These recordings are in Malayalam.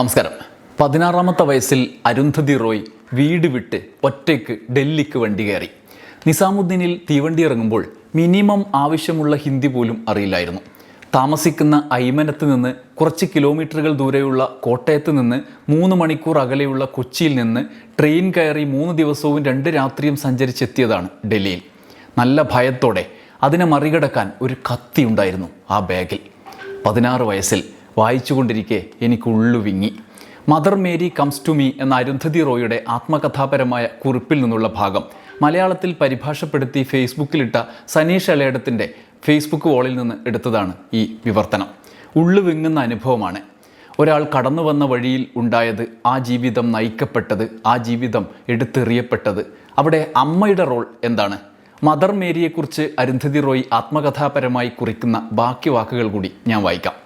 നമസ്കാരം. പതിനാറാമത്തെ വയസ്സിൽ അരുന്ധതി റോയ് വീട് വിട്ട് ഒറ്റയ്ക്ക് ഡൽഹിക്ക് വണ്ടി കയറി. നിസാമുദ്ദീനിൽ തീവണ്ടി ഇറങ്ങുമ്പോൾ മിനിമം ആവശ്യമുള്ള ഹിന്ദി പോലും അറിയില്ലായിരുന്നു. താമസിക്കുന്ന ഐമനത്ത് നിന്ന് കുറച്ച് കിലോമീറ്ററുകൾ ദൂരെയുള്ള കോട്ടയത്ത് നിന്ന് മൂന്ന് മണിക്കൂർ അകലെയുള്ള കൊച്ചിയിൽ നിന്ന് ട്രെയിൻ കയറി മൂന്ന് ദിവസവും രണ്ട് രാത്രിയും സഞ്ചരിച്ചെത്തിയതാണ് ഡൽഹിയിൽ. നല്ല ഭയത്തോടെ അതിനെ മറികടക്കാൻ ഒരു കത്തി ഉണ്ടായിരുന്നു ആ ബാഗിൽ. പതിനാറ് വയസ്സിൽ വായിച്ചുകൊണ്ടിരിക്കെ എനിക്ക് ഉള്ളു വിങ്ങി. Mother Mary comes to me എന്ന അരുന്ധതി റോയുടെ ആത്മകഥാപരമായ കുറിപ്പിൽ നിന്നുള്ള ഭാഗം. മലയാളത്തിൽ പരിഭാഷപ്പെടുത്തി ഫേസ്ബുക്കിലിട്ട സനീഷ് അലയടത്തിന്റെ ഫേസ്ബുക്ക് വോളിൽ നിന്ന് എടുത്തതാണ് ഈ വിവർത്തനം. ഉള്ളുവിങ്ങുന്ന അനുഭവമാണ്. ഒരാൾ കടന്നു വന്ന വഴിയിൽ ഉണ്ടായത് ആ ജീവിതം നയിക്കപ്പെട്ടത് ആ ജീവിതം എടുത്തെറിയപ്പെട്ടത്. അവിടെ അമ്മയുടെ റോൾ എന്താണ്? മദർ മേരിയെക്കുറിച്ച് അരുന്ധതി റോയ് ആത്മകഥാപരമായി കുറിക്കുന്ന ബാക്കി വാക്കുകൾ കൂടി ഞാൻ വായിക്കാം.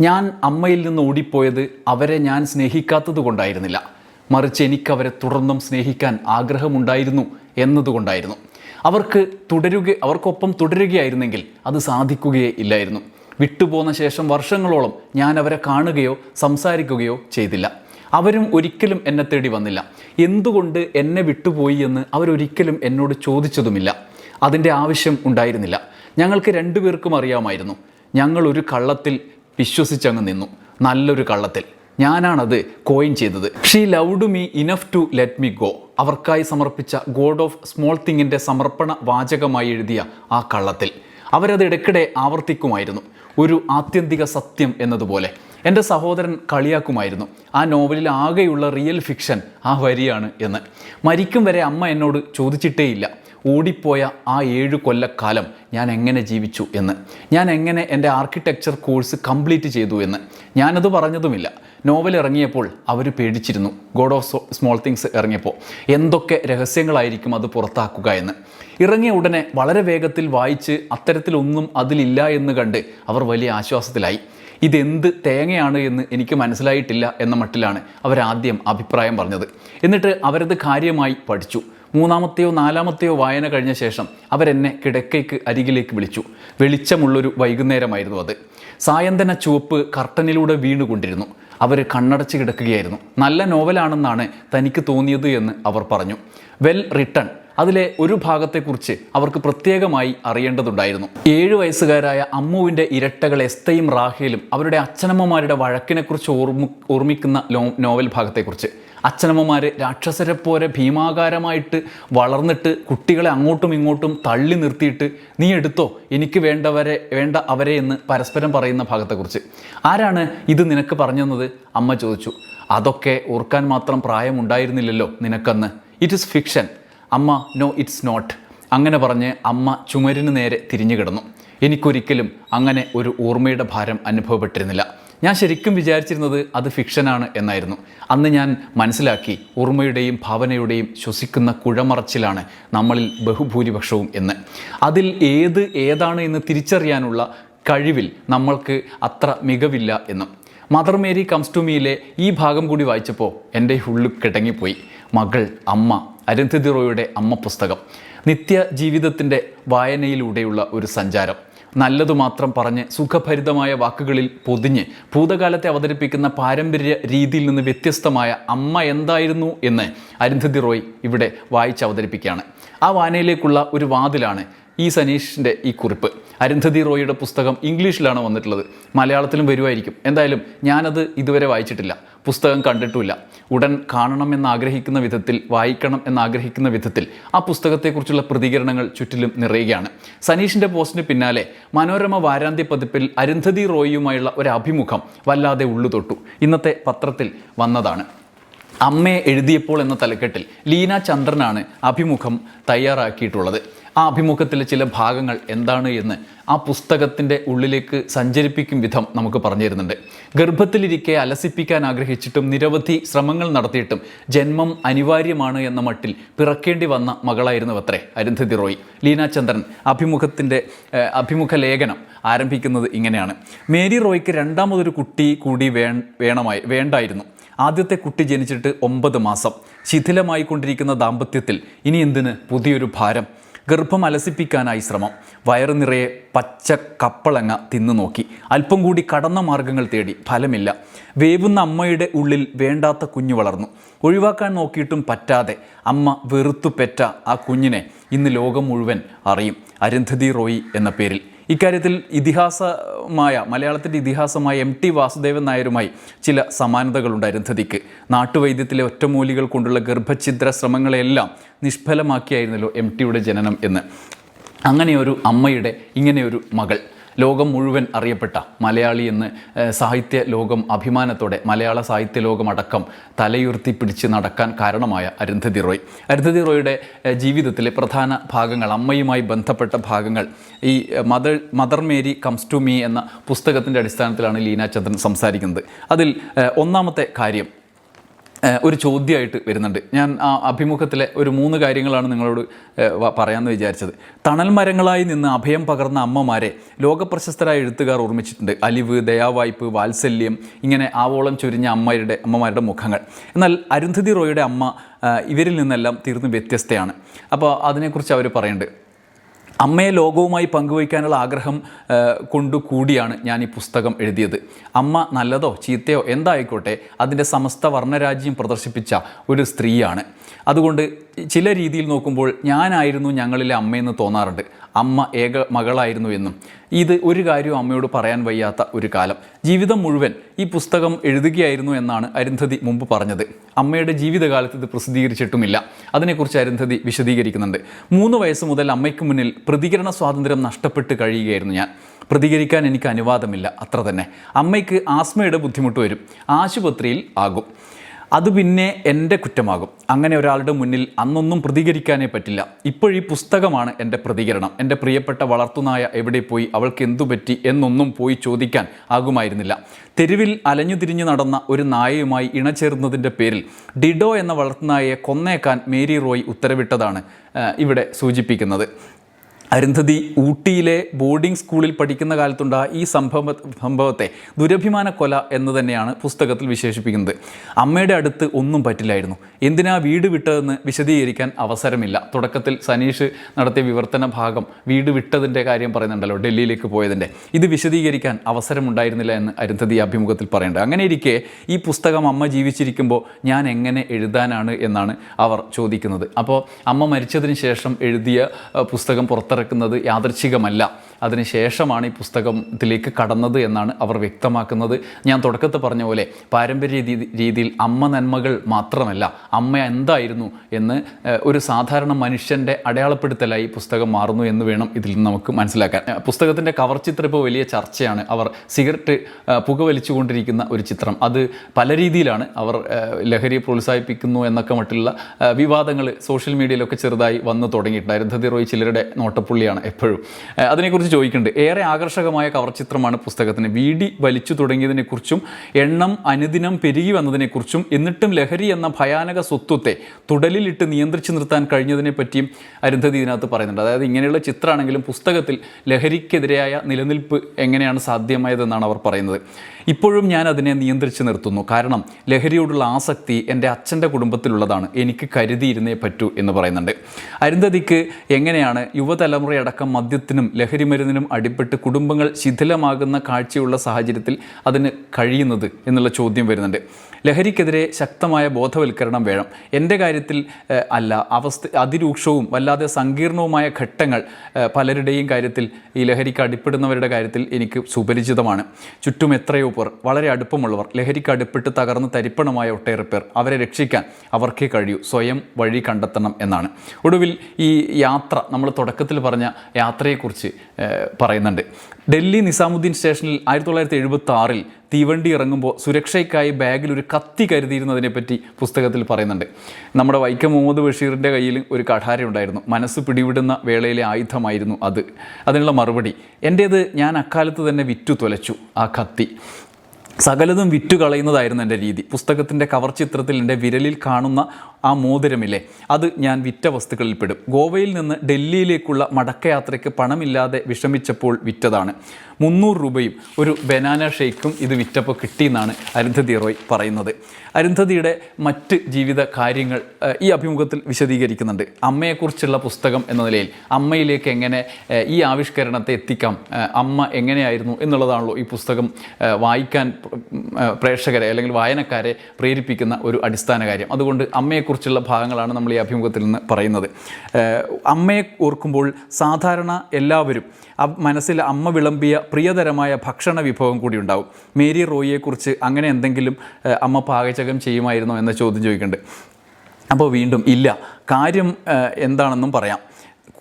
ഞാൻ അമ്മയിൽ നിന്ന് ഓടിപ്പോയത് അവരെ ഞാൻ സ്നേഹിക്കാത്തത് കൊണ്ടായിരുന്നില്ല. മറിച്ച് എനിക്കവരെ തുടർന്നും സ്നേഹിക്കാൻ ആഗ്രഹമുണ്ടായിരുന്നു എന്നതുകൊണ്ടായിരുന്നു. അവർക്ക് തുടരുക അവർക്കൊപ്പം തുടരുകയായിരുന്നെങ്കിൽ അത് സാധിക്കുകയേ ഇല്ലായിരുന്നു. വിട്ടുപോന്ന ശേഷം വർഷങ്ങളോളം ഞാൻ അവരെ കാണുകയോ സംസാരിക്കുകയോ ചെയ്തില്ല. അവരും ഒരിക്കലും എന്നെ തേടി വന്നില്ല. എന്തുകൊണ്ട് എന്നെ വിട്ടുപോയി എന്ന് അവരൊരിക്കലും എന്നോട് ചോദിച്ചതുമില്ല. അതിന്റെ ആവശ്യം ഉണ്ടായിരുന്നില്ല. ഞങ്ങൾക്ക് രണ്ടുപേർക്കും അറിയാമായിരുന്നു. ഞങ്ങൾ ഒരു കള്ളത്തിൽ വിശ്വസിച്ചങ്ങ് നിന്നു. നല്ലൊരു കള്ളത്തിൽ. ഞാനാണത് കോയിൻ ചെയ്തത്. She loved me enough to let me go അവർക്കായി സമർപ്പിച്ച ഗോഡ് ഓഫ് സ്മോൾ തിങ്ങിന്റെ സമർപ്പണ വാചകമായി എഴുതിയ ആ കള്ളത്തിൽ. അവരത് ഇടയ്ക്കിടെ ആവർത്തിക്കുമായിരുന്നു. ഒരു ആത്യന്തിക സത്യം എന്നതുപോലെ. എന്റെ സഹോദരൻ കളിയാക്കുമായിരുന്നു. ആ നോവലിൽ ആകെയുള്ള റിയൽ ഫിക്ഷൻ ആ വരിയാണ് എന്ന്. മരിക്കും വരെ അമ്മ എന്നോട് ചോദിച്ചിട്ടേയില്ല. ഓടിപ്പോയ ആ ഏഴ് കൊല്ലക്കാലം ഞാൻ എങ്ങനെ ജീവിച്ചു എന്ന്. ഞാൻ എങ്ങനെ എന്റെ ആർക്കിടെക്ചർ കോഴ്സ് കംപ്ലീറ്റ് ചെയ്തു എന്ന്. ഞാനത് പറഞ്ഞതുമില്ല. നോവൽ ഇറങ്ങിയപ്പോൾ അവർ പേടിച്ചിരുന്നു. ഗോഡ് ഓഫ് സ്മോൾ തിങ്സ് ഇറങ്ങിയപ്പോൾ. എന്തൊക്കെ രഹസ്യങ്ങളായിരിക്കും അത് പുറത്താക്കുക എന്ന്. ഇറങ്ങിയ ഉടനെ വളരെ വേഗത്തിൽ വായിച്ച് അത്തരത്തിലൊന്നും അതിലില്ല എന്ന് കണ്ട് അവർ വലിയ ആശ്വാസത്തിലായി. ഇതെന്ത് തേങ്ങയാണ് എന്ന് എനിക്ക് മനസ്സിലായിട്ടില്ല എന്ന മട്ടിലാണ് അവരാദ്യം അഭിപ്രായം പറഞ്ഞത്. എന്നിട്ട് അവരത് കാര്യമായി പഠിച്ചു. മൂന്നാമത്തെയോ നാലാമത്തെയോ വായന കഴിഞ്ഞ ശേഷം അവരെന്നെ കിടക്കയ്ക്ക് അരികിലേക്ക് വിളിച്ചു. വെളിച്ചമുള്ളൊരു വൈകുന്നേരമായിരുന്നു അത്. സായന്തന ചുവപ്പ് കർട്ടനിലൂടെ വീണുകൊണ്ടിരുന്നു. അവർ കണ്ണടച്ച് കിടക്കുകയായിരുന്നു. നല്ല നോവലാണെന്നാണ് തനിക്ക് തോന്നിയത് എന്ന് അവർ പറഞ്ഞു. Well written. അതിലെ ഒരു ഭാഗത്തെക്കുറിച്ച് അവർക്ക് പ്രത്യേകമായി അറിയേണ്ടതുണ്ടായിരുന്നു. ഏഴു വയസ്സുകാരായ അമ്മുവിന്റെ ഇരട്ടകൾ എസ്തയും റാഹേലും അവരുടെ അച്ഛനമ്മമാരുടെ വഴക്കിനെക്കുറിച്ച് ഓർമ്മ ഓർമ്മിക്കുന്ന നോവൽ ഭാഗത്തെക്കുറിച്ച്. അച്ഛനമ്മമാർ രാക്ഷസരെ പോലെ ഭീമാകാരമായിട്ട് വളർന്നിട്ട് കുട്ടികളെ അങ്ങോട്ടും ഇങ്ങോട്ടും തള്ളി നിർത്തിയിട്ട് നീ എടുത്തോ എനിക്ക് വേണ്ടവരെ വേണ്ട അവരെ എന്ന് പരസ്പരം പറയുന്ന ഭാഗത്തെക്കുറിച്ച്. ആരാണ് ഇത് നിനക്ക് പറഞ്ഞെന്നത് അമ്മ ചോദിച്ചു. അതൊക്കെ ഓർക്കാൻ മാത്രം പ്രായമുണ്ടായിരുന്നില്ലല്ലോ നിനക്കന്ന്. ഇറ്റ് ഇസ് ഫിക്ഷൻ അമ്മ നോ ഇറ്റ്സ് നോട്ട് അങ്ങനെ പറഞ്ഞ് അമ്മ ചുമരിന് നേരെ തിരിഞ്ഞു കിടന്നു എനിക്കൊരിക്കലും അങ്ങനെ ഒരു ഓർമ്മയുടെ ഭാരം അനുഭവപ്പെട്ടിരുന്നില്ല. ഞാൻ ശരിക്കും വിചാരിച്ചിരുന്നത് അത് ഫിക്ഷനാണ് എന്നായിരുന്നു. അന്ന് ഞാൻ മനസ്സിലാക്കി ഓർമ്മയുടെയും ഭാവനയുടെയും ശ്വസിക്കുന്ന കുഴമറച്ചിലാണ് നമ്മളിൽ ബഹുഭൂരിപക്ഷവും എന്ന്. അതിൽ ഏത് ഏതാണ് എന്ന് തിരിച്ചറിയാനുള്ള കഴിവിൽ നമ്മൾക്ക് അത്ര മികവില്ല എന്നും. മദർ മേരി കംസ് ടു മീയിലെ ഈ ഭാഗം കൂടി വായിച്ചപ്പോൾ എന്റെ ഉള്ളു കിടങ്ങിപ്പോയി. മകൾ അമ്മ അരുന്ധതി റോയുടെ അമ്മ പുസ്തകം. നിത്യ ജീവിതത്തിന്റെ വായനയിലൂടെയുള്ള ഒരു സഞ്ചാരം. നല്ലതു മാത്രം പറഞ്ഞ് സുഖഭരിതമായ വാക്കുകളിൽ പൊതിഞ്ഞ് ഭൂതകാലത്തെ അവതരിപ്പിക്കുന്ന പാരമ്പര്യ രീതിയിൽ നിന്ന് വ്യത്യസ്തമായ അമ്മ എന്തായിരുന്നു എന്ന് അരുന്ധതി റോയ് ഇവിടെ വായിച്ച് അവതരിപ്പിക്കുകയാണ്. ആ വായനയിലേക്കുള്ള ഒരു വാതിലാണ് ഈ സനീഷിന്റെ ഈ കുറിപ്പ്. അരുന്ധതി റോയിയുടെ പുസ്തകം ഇംഗ്ലീഷിലാണ് വന്നിട്ടുള്ളത്. മലയാളത്തിലും വരുമായിരിക്കും. എന്തായാലും ഞാനത് ഇതുവരെ വായിച്ചിട്ടില്ല. പുസ്തകം കണ്ടിട്ടുമില്ല. ഉടൻ കാണണം എന്നാഗ്രഹിക്കുന്ന വിധത്തിൽ വായിക്കണം എന്നാഗ്രഹിക്കുന്ന വിധത്തിൽ ആ പുസ്തകത്തെക്കുറിച്ചുള്ള പ്രതികരണങ്ങൾ ചുറ്റിലും നിറയുകയാണ്. സനീഷിന്റെ പോസ്റ്റിന് പിന്നാലെ മനോരമ വാരാന്ത്യ പതിപ്പിൽ അരുന്ധതി റോയിയുമായുള്ള ഒരു അഭിമുഖം വല്ലാതെ ഉള്ളു തൊട്ടു ഇന്നത്തെ പത്രത്തിൽ വന്നതാണ്. അമ്മയെ എഴുതിയപ്പോൾ എന്ന തലക്കെട്ടിൽ ലീന ചന്ദ്രനാണ് അഭിമുഖം തയ്യാറാക്കിയിട്ടുള്ളത്. ആ അഭിമുഖത്തിലെ ചില ഭാഗങ്ങൾ എന്താണ് എന്ന് ആ പുസ്തകത്തിന്റെ ഉള്ളിലേക്ക് സഞ്ചരിപ്പിക്കും വിധം നമുക്ക് പറഞ്ഞു തരുന്നുണ്ട്. ഗർഭത്തിലിരിക്കെ അലസിപ്പിക്കാൻ ആഗ്രഹിച്ചിട്ടും നിരവധി ശ്രമങ്ങൾ നടത്തിയിട്ടും ജന്മം അനിവാര്യമാണ് എന്ന മട്ടിൽ പിറക്കേണ്ടി വന്ന മകളായിരുന്നു അത്രേ അരുന്ധതി റോയ്. ലീനാചന്ദ്രൻ അഭിമുഖത്തിന്റെ അഭിമുഖ ലേഖനം ആരംഭിക്കുന്നത് ഇങ്ങനെയാണ്. മേരി റോയ്ക്ക് രണ്ടാമതൊരു കുട്ടി കൂടി വേ വേണമായി വേണ്ടായിരുന്നു. ആദ്യത്തെ കുട്ടി ജനിച്ചിട്ട് ഒമ്പത് മാസം. ശിഥിലമായിക്കൊണ്ടിരിക്കുന്ന ദാമ്പത്യത്തിൽ ഇനി എന്തിന്? പുതിയൊരു ഭാരം. ഗർഭം അലസിപ്പിക്കാനായി ശ്രമം. വയറു നിറയെ പച്ച കപ്പളങ്ങ തിന്നു നോക്കി. അല്പം കൂടി കടന്ന മാർഗങ്ങൾ തേടി ഫലമില്ല. വേവുന്ന അമ്മയുടെ ഉള്ളിൽ വേണ്ടാത്ത കുഞ്ഞു വളർന്നു. ഒഴിവാക്കാൻ നോക്കിയിട്ടും പറ്റാതെ അമ്മ വെറുത്തു പെറ്റ ആ കുഞ്ഞിനെ ഇന്ന് ലോകം മുഴുവൻ അറിയും. അരുന്ധതി റോയി എന്ന പേരിൽ. ഇക്കാര്യത്തിൽ ഇതിഹാസമായ മലയാളത്തിന്റെ ഇതിഹാസമായ എം ടി വാസുദേവൻ നായരുമായി ചില സമാനതകളുണ്ട് അരുന്ധതിക്ക് നാട്ടുവൈദ്യത്തിലെ ഒറ്റമൂലികൾ കൊണ്ടുള്ള ഗർഭഛിദ്ര ശ്രമങ്ങളെല്ലാം നിഷ്ഫലമാക്കിയായിരുന്നല്ലോ എം ടിയുടെ ജനനം എന്ന്. അങ്ങനെയൊരു അമ്മയുടെ ഇങ്ങനെയൊരു മകൾ. ലോകം മുഴുവൻ അറിയപ്പെട്ട മലയാളി എന്ന് സാഹിത്യ ലോകം അഭിമാനത്തോടെ മലയാള സാഹിത്യ ലോകം അടക്കം പിടിച്ച് നടക്കാൻ കാരണമായ അരുന്ധതി റോയ്. അരുന്ധതി റോയുടെ ജീവിതത്തിലെ പ്രധാന ഭാഗങ്ങൾ അമ്മയുമായി ബന്ധപ്പെട്ട ഭാഗങ്ങൾ ഈ mother mother Mary comes to me എന്ന പുസ്തകത്തിന്റെ അടിസ്ഥാനത്തിലാണ് ലീന ചന്ദ്രൻ സംസാരിക്കുന്നത്. അതിൽ ഒന്നാമത്തെ കാര്യം ഒരു ചോദ്യമായിട്ട് വരുന്നുണ്ട്. ഞാൻ ആ അഭിമുഖത്തിലെ ഒരു മൂന്ന് കാര്യങ്ങളാണ് നിങ്ങളോട് പറയാമെന്ന് വിചാരിച്ചത്. തണൽ മരങ്ങളായി നിന്ന് അഭയം പകർന്ന അമ്മമാരെ ലോകപ്രശസ്തരായ എഴുത്തുകാർ ഓർമ്മിച്ചിട്ടുണ്ട്. അലിവ് ദയാവായ്പ് വാത്സല്യം ഇങ്ങനെ ആവോളം ചൊരിഞ്ഞ അമ്മയുടെ അമ്മമാരുടെ മുഖങ്ങൾ. എന്നാൽ അരുന്ധതി റോയുടെ അമ്മ ഇവരിൽ നിന്നെല്ലാം തീർന്ന് വ്യത്യസ്തയാണ്. അപ്പോൾ അതിനെക്കുറിച്ച് അവർ പറയുന്നുണ്ട്. അമ്മയെ ലോകവുമായി പങ്കുവയ്ക്കാനുള്ള ആഗ്രഹം കൊണ്ടു കൂടിയാണ് ഞാൻ ഈ പുസ്തകം എഴുതിയത്. അമ്മ നല്ലതോ ചീത്തയോ എന്തായിക്കോട്ടെ അതിന്റെ സമസ്ത വർണരാജ്യം പ്രദർശിപ്പിച്ച ഒരു സ്ത്രീയാണ്. അതുകൊണ്ട് ചില രീതിയിൽ നോക്കുമ്പോൾ ഞാനായിരുന്നു ഞങ്ങളിലെ അമ്മയെന്ന് തോന്നാറുണ്ട്. അമ്മ ഏക മകളായിരുന്നു എന്നും. ഇത് ഒരു കാര്യവും അമ്മയോട് പറയാൻ വയ്യാത്ത ഒരു കാലം. ജീവിതം മുഴുവൻ ഈ പുസ്തകം എഴുതുകയായിരുന്നു എന്നാണ് അരുന്ധതി മുമ്പ് പറഞ്ഞത്. അമ്മയുടെ ജീവിതകാലത്ത് ഇത് പ്രസിദ്ധീകരിച്ചിട്ടുമില്ല. അതിനെക്കുറിച്ച് അരുന്ധതി വിശദീകരിക്കുന്നുണ്ട്. മൂന്ന് വയസ്സ് മുതൽ അമ്മയ്ക്ക് മുന്നിൽ പ്രതികരണ സ്വാതന്ത്ര്യം നഷ്ടപ്പെട്ട് കഴിയുകയായിരുന്നു ഞാൻ. പ്രതികരിക്കാൻ എനിക്ക് അനുവാദമില്ല. അത്ര തന്നെ. അമ്മയ്ക്ക് ആസ്മയുടെ ബുദ്ധിമുട്ട് വരും. ആശുപത്രിയിൽ ആകും. അത് പിന്നെ എന്റെ കുറ്റമാകും. അങ്ങനെ ഒരാളുടെ മുന്നിൽ അന്നൊന്നും പ്രതികരിക്കാനേ പറ്റില്ല. ഇപ്പോഴീ പുസ്തകമാണ് എന്റെ പ്രതികരണം. എന്റെ പ്രിയപ്പെട്ട വളർത്തുനായ എവിടെ പോയി അവൾക്ക് എന്തു പറ്റി എന്നൊന്നും പോയി ചോദിക്കാൻ ആകുമായിരുന്നില്ല. തെരുവിൽ അലഞ്ഞു തിരിഞ്ഞു നടന്ന ഒരു നായയുമായി ഇണചേർന്നതിന്റെ പേരിൽ ഡിഡോ എന്ന വളർത്തുനായയെ കൊന്നേക്കാൻ മേരി റോയ് ഉത്തരവിട്ടതാണ് ഇവിടെ സൂചിപ്പിക്കുന്നത്. അരുന്ധതി ഊട്ടിയിലെ ബോർഡിംഗ് സ്കൂളിൽ പഠിക്കുന്ന കാലത്തുണ്ടായ ഈ സംഭവ സംഭവത്തെ ദുരഭിമാന കൊല എന്ന് തന്നെയാണ് പുസ്തകത്തിൽ വിശേഷിപ്പിക്കുന്നത്. അമ്മയുടെ അടുത്ത് ഒന്നും പറ്റില്ലായിരുന്നു. എന്തിനാ വീട് വിട്ടതെന്ന് വിശദീകരിക്കാൻ അവസരമില്ല. തുടക്കത്തിൽ സനീഷ് നടത്തിയ വിവർത്തന ഭാഗം വീട് വിട്ടതിന്റെ കാര്യം പറയുന്നുണ്ടല്ലോ ഡൽഹിയിലേക്ക് പോയതിന്റെ. ഇത് വിശദീകരിക്കാൻ അവസരമുണ്ടായിരുന്നില്ല എന്ന് അരുന്ധതി അഭിമുഖത്തിൽ പറയുന്നുണ്ട്. അങ്ങനെ ഇരിക്കെ ഈ പുസ്തകം അമ്മ ജീവിച്ചിരിക്കുമ്പോൾ ഞാൻ എങ്ങനെ എഴുതാനാണ് എന്നാണ് അവർ ചോദിക്കുന്നത്. അപ്പോൾ അമ്മ മരിച്ചതിന് ശേഷം എഴുതിയ പുസ്തകം പുസ്തകം പുറത്തിറക്കുന്നത് യാദർച്ഛികമല്ല അതിനുശേഷമാണ് ഈ പുസ്തകത്തിലേക്ക് കടന്നത് എന്നാണ് അവർ വ്യക്തമാക്കുന്നത്. ഞാൻ തുടക്കത്തിൽ പറഞ്ഞ പോലെ പാരമ്പര്യ രീതി രീതിയിൽ അമ്മ നന്മകൾ മാത്രമല്ല അമ്മ എന്തായിരുന്നു എന്ന് ഒരു സാധാരണ മനുഷ്യന്റെ അടയാളപ്പെടുത്തലായി പുസ്തകം മാറുന്നു എന്ന് വേണം ഇതിൽ നിന്ന് നമുക്ക് മനസ്സിലാക്കാൻ. പുസ്തകത്തിന്റെ കവർ ചിത്രം ഇപ്പോൾ വലിയ ചർച്ചയാണ്. അവർ സിഗരറ്റ് പുകവലിച്ചുകൊണ്ടിരിക്കുന്ന ഒരു ചിത്രം. അത് പല രീതിയിലാണ് അവർ ലഹരി പ്രോത്സാഹിപ്പിക്കുന്നു എന്നൊക്കെ മറ്റുള്ള വിവാദങ്ങൾ സോഷ്യൽ മീഡിയയിലൊക്കെ ചെറുതായി വന്നു തുടങ്ങിയിട്ടുണ്ട്. അരുന്ധതി റോയ് ചിലരുടെ നോട്ടപ്പുള്ളിയാണ് എപ്പോഴും. അതിനെക്കുറിച്ച് ചോദിക്കുന്നുണ്ട്. ഏറെ ആകർഷകമായ കവർ ചിത്രമാണ് പുസ്തകത്തിന്. വീടി വലിച്ചു തുടങ്ങിയതിനെക്കുറിച്ചും എണ്ണം അനുദിനം പെരുകി വന്നതിനെക്കുറിച്ചും എന്നിട്ടും ലഹരി എന്ന ഭയാനക സ്വത്വത്തെ തുടലിലിട്ട് നിയന്ത്രിച്ചു നിർത്താൻ കഴിഞ്ഞതിനെ പറ്റിയും അരുന്ധതി ഇതിനകത്ത് പറയുന്നുണ്ട്. അതായത് ഇങ്ങനെയുള്ള ചിത്രമാണെങ്കിലും പുസ്തകത്തിൽ ലഹരിക്കെതിരായ നിലനിൽപ്പ് എങ്ങനെയാണ് സാധ്യമായതെന്നാണ് അവർ പറയുന്നത്. ഇപ്പോഴും ഞാൻ അതിനെ നിയന്ത്രിച്ചു നിർത്തുന്നു. കാരണം ലഹരിയോടുള്ള ആസക്തി എന്റെ അച്ഛന്റെ കുടുംബത്തിലുള്ളതാണ്. എനിക്ക് കരുതിയിരുന്നേ പറ്റൂ എന്ന് പറയുന്നുണ്ട്. അരുന്ധതിക്ക് എങ്ങനെയാണ് യുവതലമുറയടക്കം മദ്യത്തിനും ലഹരി മരുന്നിനും അടിപ്പെട്ട് കുടുംബങ്ങൾ ശിഥിലമാകുന്ന കാഴ്ചയുള്ള സാഹചര്യത്തിൽ അതിന് കഴിയുന്നത് എന്നുള്ള ചോദ്യം വരുന്നുണ്ട്. ലഹരിക്കെതിരെ ശക്തമായ ബോധവൽക്കരണം വേണം. എന്റെ കാര്യത്തിൽ അല്ല അവസ്ഥ അതിരൂക്ഷവും വല്ലാതെ സങ്കീർണവുമായ ഘട്ടങ്ങൾ പലരുടെയും കാര്യത്തിൽ ഈ ലഹരിക്ക് അടിപ്പെടുന്നവരുടെ കാര്യത്തിൽ എനിക്ക് സുപരിചിതമാണ്. ചുറ്റും എത്രയോ പേർ വളരെ അടുപ്പമുള്ളവർ ലഹരിക്ക് അടിപ്പെട്ട് തകർന്ന് തരിപ്പണമായ ഒട്ടേറെ പേർ അവരെ രക്ഷിക്കാൻ അവർക്കേ കഴിയൂ സ്വയം വഴി കണ്ടെത്തണം എന്നാണ്. ഒടുവിൽ ഈ യാത്ര നമ്മൾ തുടക്കത്തിൽ പറഞ്ഞ യാത്രയെക്കുറിച്ച് പറയുന്നുണ്ട്. ഡൽഹി നിസാമുദ്ദീൻ സ്റ്റേഷനിൽ ആയിരത്തി തൊള്ളായിരത്തി എഴുപത്തി ആറിൽ തീവണ്ടി ഇറങ്ങുമ്പോൾ സുരക്ഷയ്ക്കായി ബാഗിൽ ഒരു കത്തി കരുതിയിരുന്നതിനെപ്പറ്റി പുസ്തകത്തിൽ പറയുന്നുണ്ട്. നമ്മുടെ വൈക്കം മുഹമ്മദ് ബഷീറിന്റെ കയ്യിൽ ഒരു കഠാര ഉണ്ടായിരുന്നു. മനസ്സ് പിടിവിടുന്ന വേളയിലെ ആയുധമായിരുന്നു അത്. അതിനുള്ള മറുപടി എന്റേത് ഞാൻ അക്കാലത്ത് തന്നെ വിറ്റു തുലച്ചു ആ കത്തി. സകലതും വിറ്റു കളയുന്നതായിരുന്നു എന്റെ രീതി. പുസ്തകത്തിന്റെ കവർ ചിത്രത്തിൽ എന്റെ വിരലിൽ കാണുന്ന ആ മോതിരമില്ലേ? അത് ഞാൻ വിറ്റ വസ്തുക്കളിൽ പെടും. ഗോവയിൽ നിന്ന് ഡൽഹിയിലേക്കുള്ള മടക്കയാത്രയ്ക്ക് പണമില്ലാതെ വിഷമിച്ചപ്പോൾ വിറ്റതാണ്. മുന്നൂറ് രൂപയും ഒരു ബനാന ഷേക്കും ഇത് വിറ്റപ്പോൾ കിട്ടിയെന്നാണ് അരുന്ധതി റോയ് പറയുന്നത്. അരുന്ധതിയുടെ മറ്റ് ജീവിത കാര്യങ്ങൾ ഈ അഭിമുഖത്തിൽ വിശദീകരിക്കുന്നുണ്ട്. അമ്മയെക്കുറിച്ചുള്ള പുസ്തകം എന്ന നിലയിൽ അമ്മയിലേക്ക് എങ്ങനെ ഈ ആവിഷ്കരണത്തെ എത്തിക്കാം അമ്മ എങ്ങനെയായിരുന്നു എന്നുള്ളതാണല്ലോ ഈ പുസ്തകം വായിക്കാൻ പ്രേക്ഷകരെ അല്ലെങ്കിൽ വായനക്കാരെ പ്രേരിപ്പിക്കുന്ന ഒരു അടിസ്ഥാന കാര്യം. അതുകൊണ്ട് അമ്മയെക്കുറിച്ചുള്ള ഭാഗങ്ങളാണ് നമ്മൾ ഈ അഭിമുഖത്തിൽ നിന്ന് പറയുന്നത്. അമ്മയെ ഓർക്കുമ്പോൾ സാധാരണ എല്ലാവരും മനസ്സിൽ അമ്മ വിളമ്പിയ പ്രിയതരമായ ഭക്ഷണ വിഭവം കൂടി ഉണ്ടാവും. മേരി റോയിയെക്കുറിച്ച് അങ്ങനെ എന്തെങ്കിലും അമ്മ പാകചകം ചെയ്യുമായിരുന്നോ എന്ന ചോദ്യം ചോദിക്കുന്നുണ്ട് അപ്പോൾ വീണ്ടും ഇല്ല. കാര്യം എന്താണെന്നും പറയാം.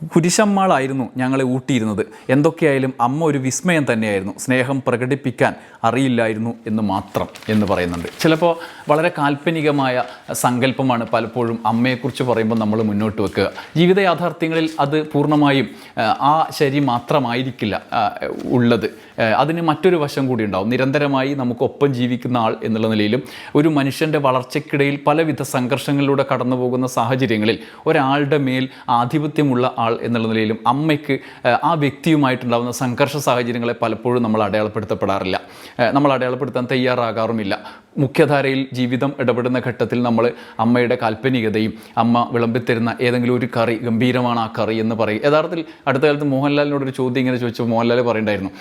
കുരിശമ്മാളായിരുന്നു ഞങ്ങളെ ഊട്ടിയിരുന്നത്. എന്തൊക്കെയായാലും അമ്മ ഒരു വിസ്മയം തന്നെയായിരുന്നു. സ്നേഹം പ്രകടിപ്പിക്കാൻ അറിയില്ലായിരുന്നു എന്ന് മാത്രം എന്ന് പറയുന്നുണ്ട്. ചിലപ്പോൾ വളരെ കാൽപ്പനികമായ സങ്കല്പമാണ് പലപ്പോഴും അമ്മയെക്കുറിച്ച് പറയുമ്പോൾ നമ്മൾ മുന്നോട്ട് വെക്കുക. ജീവിത യാഥാർത്ഥ്യങ്ങളിൽ അത് പൂർണമായും ആ, ശരി മാത്രമായിരിക്കില്ല ഉള്ളത്. അതിന് മറ്റൊരു വശം കൂടി ഉണ്ടാവും. നിരന്തരമായി നമുക്കൊപ്പം ജീവിക്കുന്ന ആൾ എന്നുള്ള നിലയിലും ഒരു മനുഷ്യന്റെ വളർച്ചയ്ക്കിടയിൽ പലവിധ സംഘർഷങ്ങളിലൂടെ കടന്നു പോകുന്ന സാഹചര്യങ്ങളിൽ ഒരാളുടെ മേൽ ആധിപത്യമുള്ള ആൾ എന്നുള്ള നിലയിലും അമ്മയ്ക്ക് ആ വ്യക്തിയുമായിട്ടുണ്ടാകുന്ന സംഘർഷ സാഹചര്യങ്ങളെ പലപ്പോഴും നമ്മൾ അടയാളപ്പെടുത്തപ്പെടാറില്ല. നമ്മൾ അടയാളപ്പെടുത്താൻ തയ്യാറാകാറുമില്ല. മുഖ്യധാരയിൽ ജീവിതം ഇടപെടുന്ന ഘട്ടത്തിൽ നമ്മൾ അമ്മയുടെ കാൽപ്പനികതയും അമ്മ വിളമ്പിത്തരുന്ന ഏതെങ്കിലും ഒരു കറി ഗംഭീരമാണ് ആ കറി എന്ന് പറയും. യഥാർത്ഥത്തിൽ അടുത്ത കാലത്ത് മോഹൻലാലിനോടൊരു ചോദ്യം ഇങ്ങനെ ചോദിച്ചു. മോഹൻലാൽ പറയണ്ടായിരുന്നു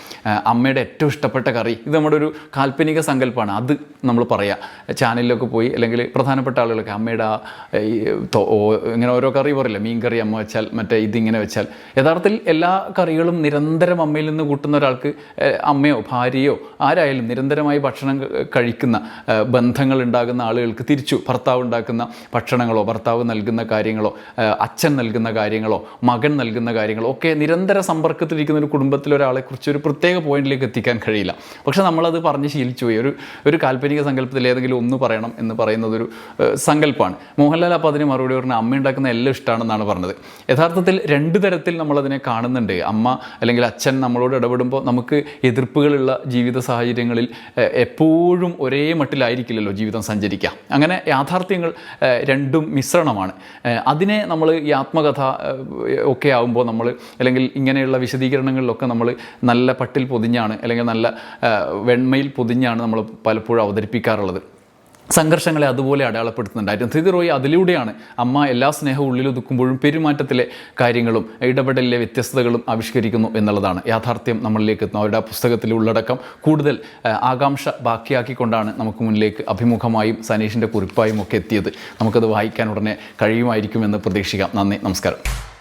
അമ്മയുടെ ഏറ്റവും ഇഷ്ടപ്പെട്ട കറി ഇത് നമ്മുടെ ഒരു കാൽപ്പനിക സങ്കല്പമാണ് അത് നമ്മൾ പറയാം. ചാനലിലൊക്കെ പോയി അല്ലെങ്കിൽ പ്രധാനപ്പെട്ട ആളുകളൊക്കെ അമ്മയുടെ ഇങ്ങനെ ഓരോ കറി പറയില്ല മീൻ കറി അമ്മ വെച്ചാൽ മറ്റേ ഇതിങ്ങനെ വെച്ചാൽ. യഥാർത്ഥത്തിൽ എല്ലാ കറികളും നിരന്തരം അമ്മയിൽ നിന്ന് കൂട്ടുന്ന ഒരാൾക്ക് അമ്മയോ ഭാര്യയോ ആരായാലും നിരന്തരമായി ഭക്ഷണം കഴിക്കുന്ന ബന്ധങ്ങൾ ഉണ്ടാകുന്ന ആളുകൾക്ക് തിരിച്ചു ഭർത്താവ് ഉണ്ടാക്കുന്ന ഭക്ഷണങ്ങളോ ഭർത്താവ് നൽകുന്ന കാര്യങ്ങളോ അച്ഛൻ നൽകുന്ന കാര്യങ്ങളോ മകൻ നൽകുന്ന കാര്യങ്ങളോ ഒക്കെ നിരന്തര സമ്പർക്കത്തിലിരിക്കുന്ന ഒരു കുടുംബത്തിലെ ഒരാളെക്കുറിച്ച് ഒരു പ്രത്യേക പോയിന്റിലേക്ക് എത്തിക്കാൻ കഴിയില്ല. പക്ഷെ നമ്മളത് പറഞ്ഞ് ശീലിച്ചു പോയി. ഒരു ഒരു കാൽപ്പനിക സങ്കല്പത്തിൽ ഏതെങ്കിലും ഒന്ന് പറയണം എന്ന് പറയുന്നതൊരു സങ്കല്പമാണ്. മോഹൻലാൽ അപ്പോൾ അതിന് മറുപടി പറഞ്ഞാൽ അമ്മ ഉണ്ടാക്കുന്ന എല്ലാം ഇഷ്ടമാണെന്നാണ് പറഞ്ഞത്. യഥാർത്ഥത്തിൽ രണ്ട് തരത്തിൽ നമ്മളതിനെ കാണുന്നുണ്ട്. അമ്മ അല്ലെങ്കിൽ അച്ഛൻ നമ്മളോട് ഇടപെടുമ്പോൾ നമുക്ക് എതിർപ്പുകളുള്ള ജീവിത സാഹചര്യങ്ങളിൽ എപ്പോഴും ഒരേ മട്ടിലായിരിക്കില്ലല്ലോ ജീവിതം സഞ്ചരിക്കുക. അങ്ങനെ യാഥാർത്ഥ്യങ്ങൾ രണ്ടും മിശ്രണമാണ്. അതിനെ നമ്മൾ ഈ ആത്മകഥ ഒക്കെ ആകുമ്പോൾ നമ്മൾ അല്ലെങ്കിൽ ഇങ്ങനെയുള്ള വിശദീകരണങ്ങളിലൊക്കെ നമ്മൾ നല്ല പട്ടിൽ പൊതിഞ്ഞാണ് അല്ലെങ്കിൽ നല്ല വെണ്മയിൽ പൊതിഞ്ഞാണ് നമ്മൾ പലപ്പോഴും അവതരിപ്പിക്കാറുള്ളത്. സംഘർഷങ്ങളെ അതുപോലെ അടയാളപ്പെടുത്തുന്നുണ്ട്. അരുന്ധതി റോയി അതിലൂടെയാണ് അമ്മ എല്ലാ സ്നേഹവും ഉള്ളിലൊതുക്കുമ്പോഴും പെരുമാറ്റത്തിലെ കാര്യങ്ങളും ഇടപെടലിലെ വ്യത്യസ്തതകളും ആവിഷ്കരിക്കുന്നു എന്നുള്ളതാണ്. യാഥാർത്ഥ്യം നമ്മളിലേക്ക് എത്തുന്നു. അവരുടെ പുസ്തകത്തിലെ ഉള്ളടക്കം കൂടുതൽ ആകാംക്ഷ ബാക്കിയാക്കിക്കൊണ്ടാണ് നമുക്ക് മുന്നിലേക്ക് അഭിമുഖമായും സനീഷിന്റെ കുറിപ്പായും ഒക്കെ എത്തിയത്. നമുക്കത് വായിക്കാൻ ഉടനെ കഴിയുമായിരിക്കുമെന്ന് പ്രതീക്ഷിക്കാം. നന്ദി നമസ്കാരം.